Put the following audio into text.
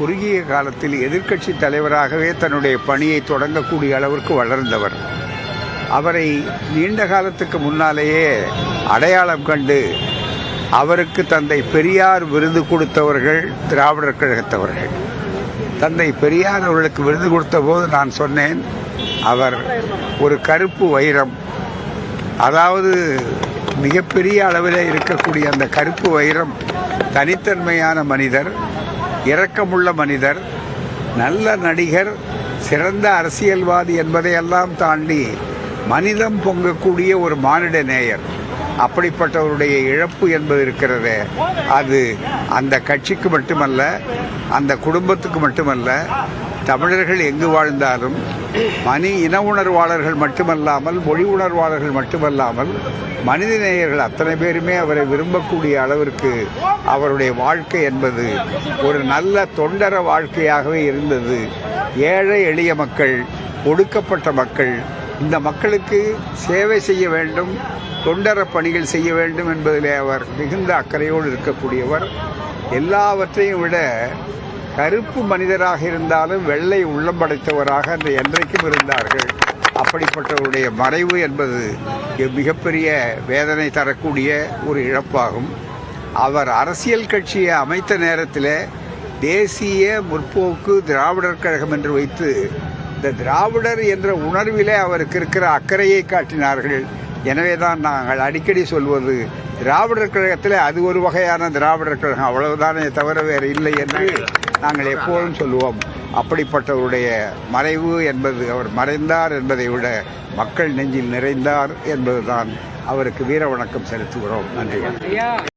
குறுகிய காலத்தில் எதிர்க்கட்சி தலைவராகவே தன்னுடைய பணியை தொடங்கக்கூடிய அளவிற்கு வளர்ந்தவர். அவரை நீண்ட காலத்துக்கு முன்னாலேயே அடையாளம் கண்டு அவருக்கு தந்தை பெரியார் விருது கொடுத்தவர்கள் திராவிடர் கழகத்தவர்கள் தந்தை பெரியார் அவர்களுக்கு விருது கொடுத்த போது நான் சொன்னேன் அவர் ஒரு கருப்பு வைரம். அதாவது மிகப்பெரிய அளவில் இருக்கக்கூடிய அந்த கருப்பு வைரம் தனித்தன்மையான மனிதர். இரக்கமுள்ள மனிதர் நல்ல நடிகர் சிறந்த அரசியல்வாதி என்பதையெல்லாம் தாண்டி மனிதம் பொங்கக்கூடிய ஒரு மானிட நேயர். அப்படிப்பட்டவருடைய இழப்பு என்பது இருக்கிறதே. அது அந்த கட்சிக்கு மட்டுமல்ல அந்த குடும்பத்துக்கு மட்டுமல்ல தமிழர்கள் எங்கு வாழ்ந்தாலும் மணி இன உணர்வாளர்கள் மட்டுமல்லாமல் மொழி உணர்வாளர்கள் மட்டுமல்லாமல் மனித நேயர்கள் அத்தனை பேருமே அவரை விரும்பக்கூடிய அளவிற்கு அவருடைய வாழ்க்கை என்பது ஒரு நல்ல தொண்டர வாழ்க்கையாகவே இருந்தது. ஏழை எளிய மக்கள் ஒடுக்கப்பட்ட மக்கள் இந்த மக்களுக்கு சேவை செய்ய வேண்டும் தொண்டர பணிகள் செய்ய வேண்டும் என்பதிலே அவர் மிகுந்த அக்கறையோடு இருக்கக்கூடியவர். எல்லாவற்றையும் விட கருப்பு மனிதராக இருந்தாலும் வெள்ளை உள்ளம் படைத்தவராக அந்த என்றைக்கும் இருந்தார்கள். அப்படிப்பட்டவருடைய மறைவு என்பது மிகப்பெரிய வேதனை தரக்கூடிய ஒரு இழப்பாகும். அவர் அரசியல் கட்சியை அமைத்த நேரத்தில் தேசிய முற்போக்கு திராவிடர் கழகம் என்று வைத்து இந்த திராவிடர் என்ற உணர்விலே அவருக்கு இருக்கிற அக்கறையை காட்டினார்கள். எனவே தான் நாங்கள் அடிக்கடி சொல்வது திராவிடர் கழகத்தில் அது ஒரு வகையான திராவிடர் கழகம் அவ்வளவுதானே தவிர வேறு இல்லை என்று. நாங்கள் எப்போதும் சொல்லுவோம் அப்படிப்பட்டவருடைய மறைவு என்பது அவர் மறைந்தார் என்பதை விட மக்கள் நெஞ்சில் நிறைந்தார் என்பதுதான் அவருக்கு வீர வணக்கம் செலுத்துகிறோம். நன்றி.